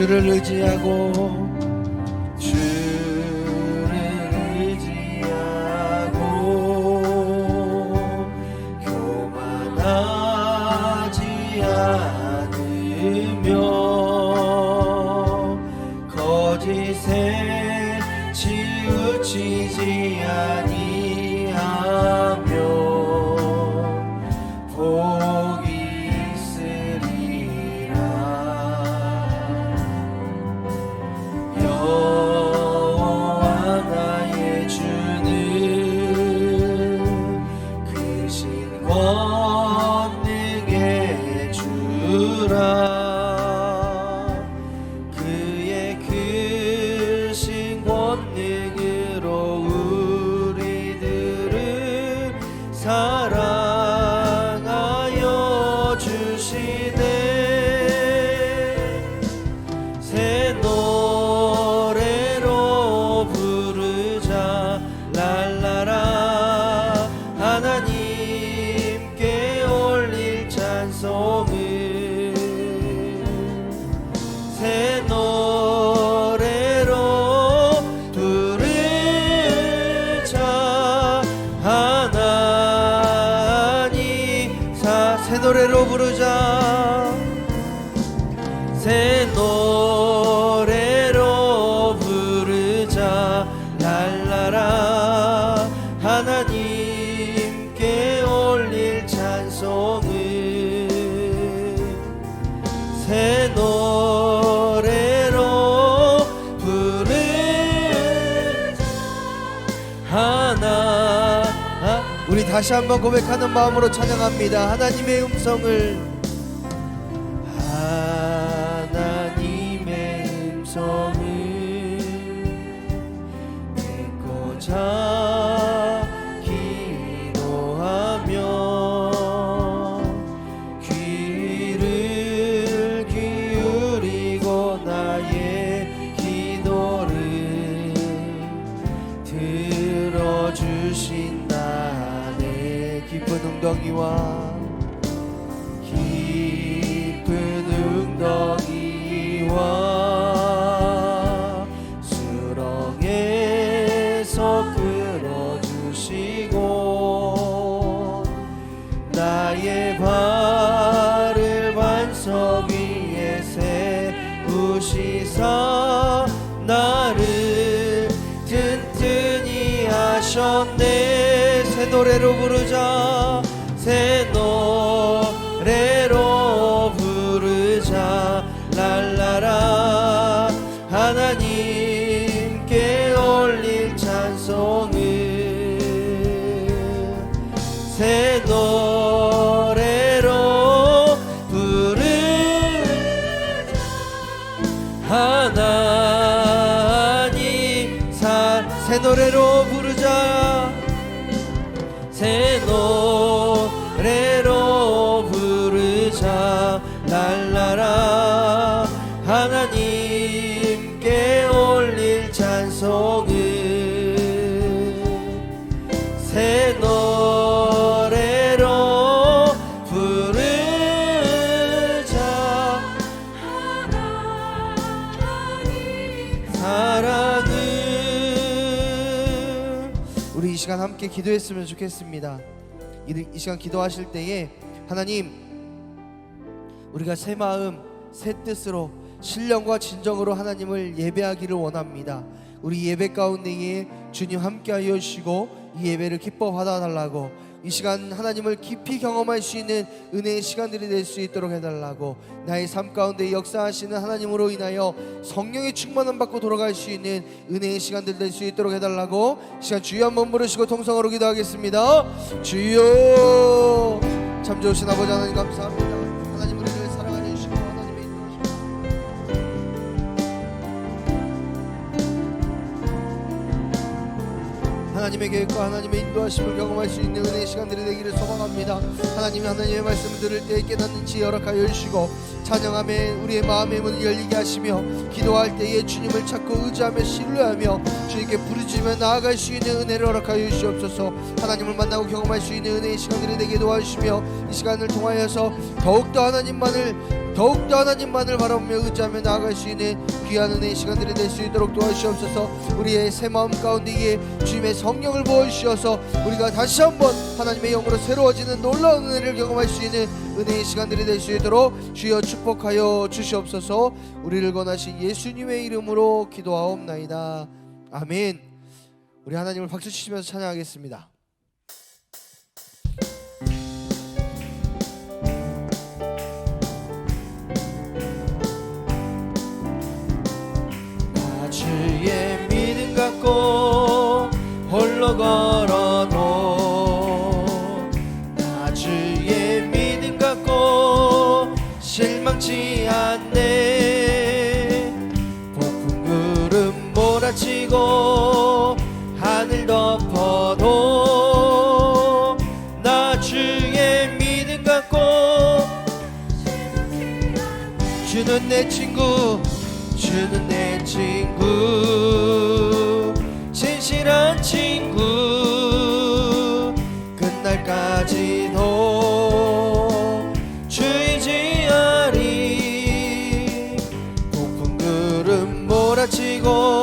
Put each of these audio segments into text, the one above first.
주를 의지하고 다시 한번 고백하는 마음으로 찬양합니다. 하나님의 음성을. 하나님의 음성을. 듣고자 나의 발을 반석 위에 세우시사 나를 튼튼히 하셨네. 새 노래로 부르자. 새노 하나님 사, 새 노래로 사랑을 우리 이 시간 함께 기도했으면 좋겠습니다. 이, 이 시간 기도하실 때에 하나님 우리가 새 마음 새 뜻으로 신령과 진정으로 하나님을 예배하기를 원합니다. 우리 예배 가운데에 주님 함께하여 주시고 이 예배를 기뻐 받아 달라고 이 시간 하나님을 깊이 경험할 수 있는 은혜의 시간들이 될 수 있도록 해달라고 나의 삶 가운데 역사하시는 하나님으로 인하여 성령의 충만함 받고 돌아갈 수 있는 은혜의 시간들 될 수 있도록 해달라고 이 시간 주여 한번 부르시고 통성으로 기도하겠습니다. 주여! 참 좋으신 아버지 하나님 감사합니다 하나님의 계획과 하나님의 인도하심을 경험할 수 있는 은혜의 시간들이 되기를 소망합니다. 하나님이 하나님의 말씀을 들을 때 깨닫는 지혜 허락하여 주시고 찬양함에 우리의 마음의 문을 열리게 하시며 기도할 때에 주님을 찾고 의지하며 신뢰하며 주님께 부르짖으며 나아갈 수 있는 은혜를 허락하여 주시옵소서. 하나님을 만나고 경험할 수 있는 은혜의 시간들이 되게 도와주시며 이 시간을 통하여서 더욱더 하나님만을 더욱더 하나님만을 바라보며 의지하며 나아갈 수 있는 귀한 은혜의 시간들이 될 수 있도록 도와주시옵소서. 우리의 새 마음 가운데에 주님의 성령을 부어주시어서 우리가 다시 한번 하나님의 영으로 새로워지는 놀라운 은혜를 경험할 수 있는 은혜의 시간들이 될 수 있도록 주여 축복하여 주시옵소서. 우리를 권하신 예수님의 이름으로 기도하옵나이다. 아멘. 우리 하나님을 박수 치시면서 찬양하겠습니다 주는 내 친구 주는 내 친구. 진실한 친구 끝날까지도 주의지하리. 폭풍 구름 몰아치고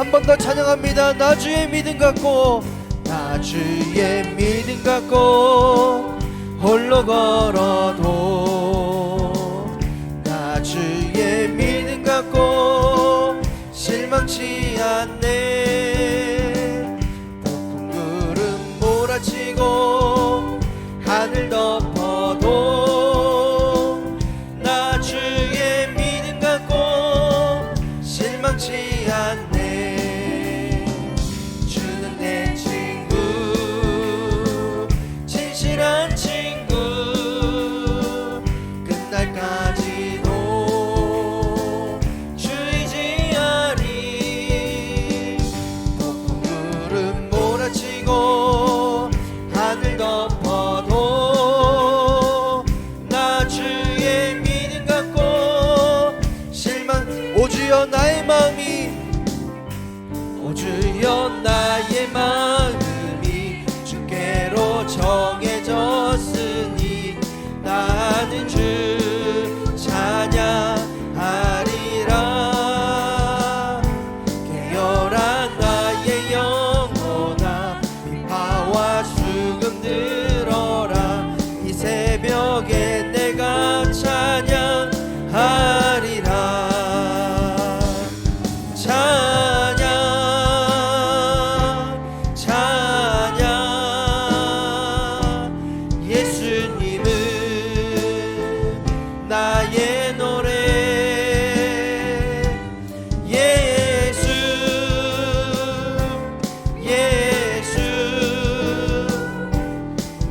한 번 더 찬양합니다. 나 주의 믿음 갖고 나 주의 믿음 갖고 홀로 걸어도 나 주의 믿음 갖고 실망치 않네 폭풍 구름 몰아치고 하늘 덮 나의 노래. 예수 예수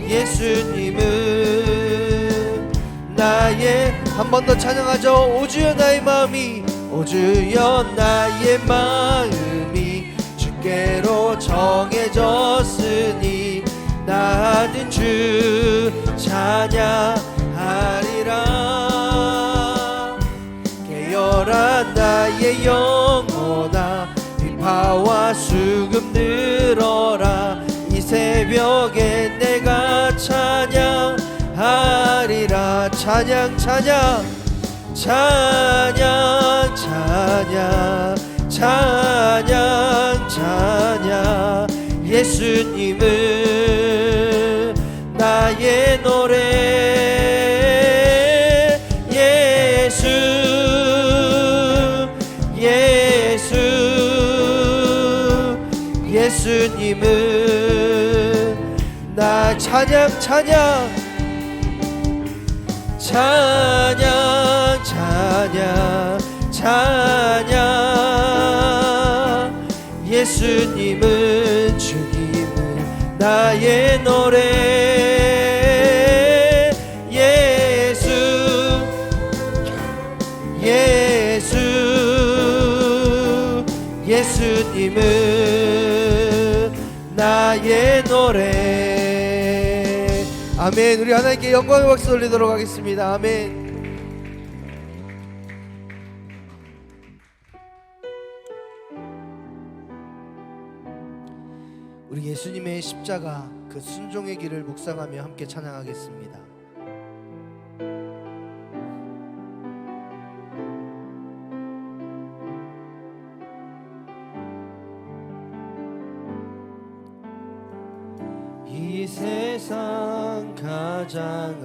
예수님은 나의 한 번 더 찬양하죠. 오주여 나의 마음이 오주여 나의 마음이 주께로 정해졌으니 나는 주 찬양 나의 영혼아 비파와 수금 들어라. 이 새벽에 내가 찬양하리라. 찬양 찬양 찬양 찬양 찬양 찬양. 예수님은 나의 노래 예수님은 나 찬양 찬양. 찬양 찬양 찬양. 예수님은 주님은 나의 노래. 예수 예수 예수님은 나의 노래. 아멘. 우리 하나님께 영광의 박수 올리도록 하겠습니다. 아멘. 우리 예수님의 십자가 그 순종의 길을 묵상하며 함께 찬양하겠습니다 이 세상 가장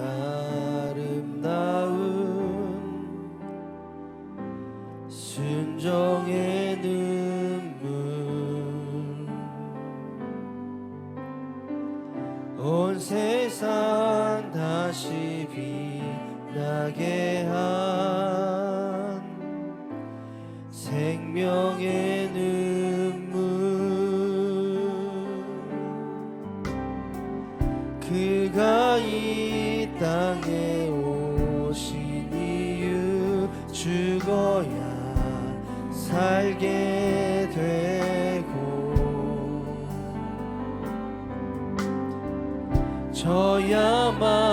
아름다운 순종의 땅에 오신 이유 죽어야 살게 되고 저야만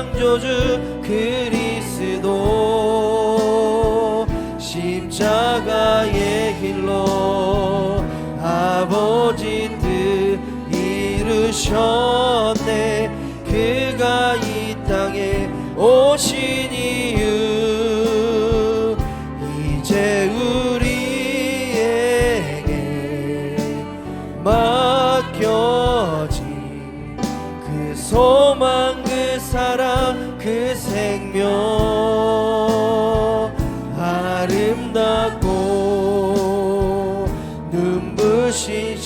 창조주 그리스도 십자가의 길로 아버지 뜻 이루셨네. 그가 이 땅에 오신 이유 이제 우리에게 맡겨진 그 소망 그 사랑 그 생명 아름답고 눈부신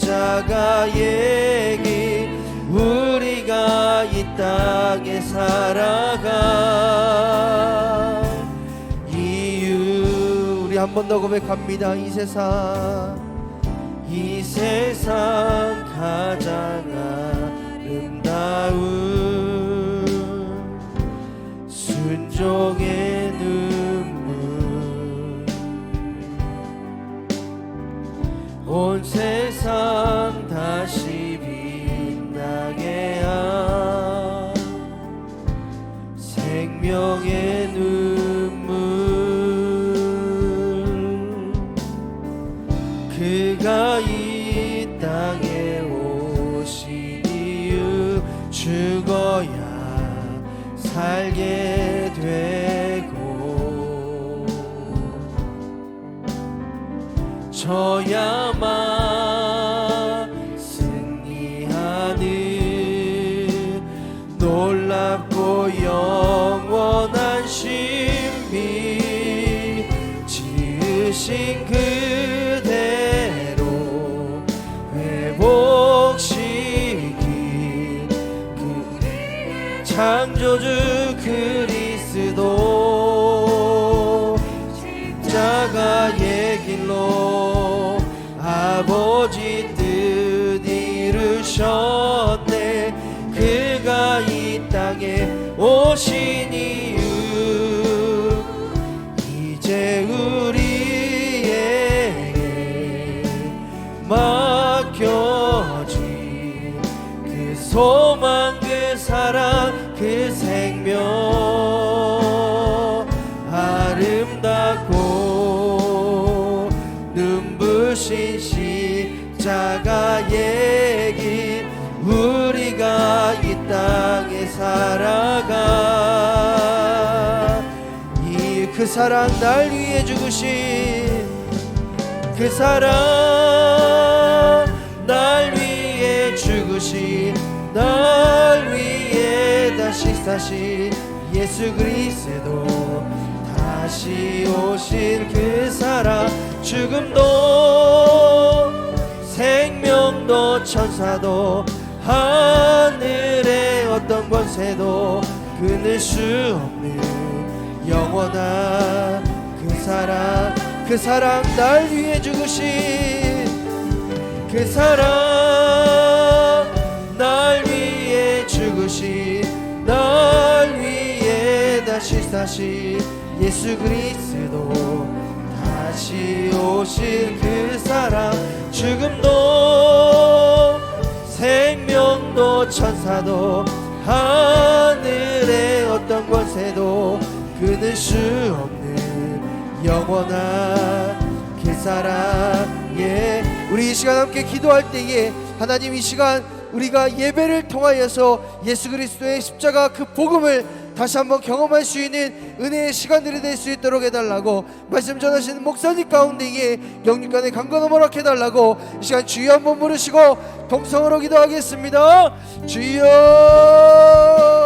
십자가의 길 우리가 이 땅에 살아가 이유 우리 한 번 더 고백합니다. 이 세상 이 세상 가장 순종의 저야만 십자가의 길로 아버지 뜻 이루셨네. 그가 이 땅에 오신 이유 이제 우리에게 맡겨진 그소 눈부신 십자가의 길 우리가 이 땅에 살아가. 이 그 사랑 날 위해 죽으신 그 사랑 날 위해 죽으신 날 위해 다시 사신 예수 그리스도 다시 오실 그 사랑 죽음도 생명도 천사도 하늘의 어떤 권세도 끊을 수 없는 영원한 그 사랑 그 사랑 날 위해 죽으신 그 사랑 날 위해 죽으신 날 위해 다시 사신 예수 그리스도 다시 오실 그 사랑 죽음도 생명도 천사도 하늘의 어떤 권세도 끊을 수 없는 영원한 그 사랑 예 우리 이 시간 함께 기도할 때에 하나님 이 시간 우리가 예배를 통하여서 예수 그리스도의 십자가 그 복음을 다시 한번 경험할 수 있는 은혜의 시간들이 될 수 있도록 해달라고 말씀 전하시는 목사님 가운데에 영육간의 강건함 허락해달라고 이 시간 주여 한번 부르시고 동성으로 기도하겠습니다. 주여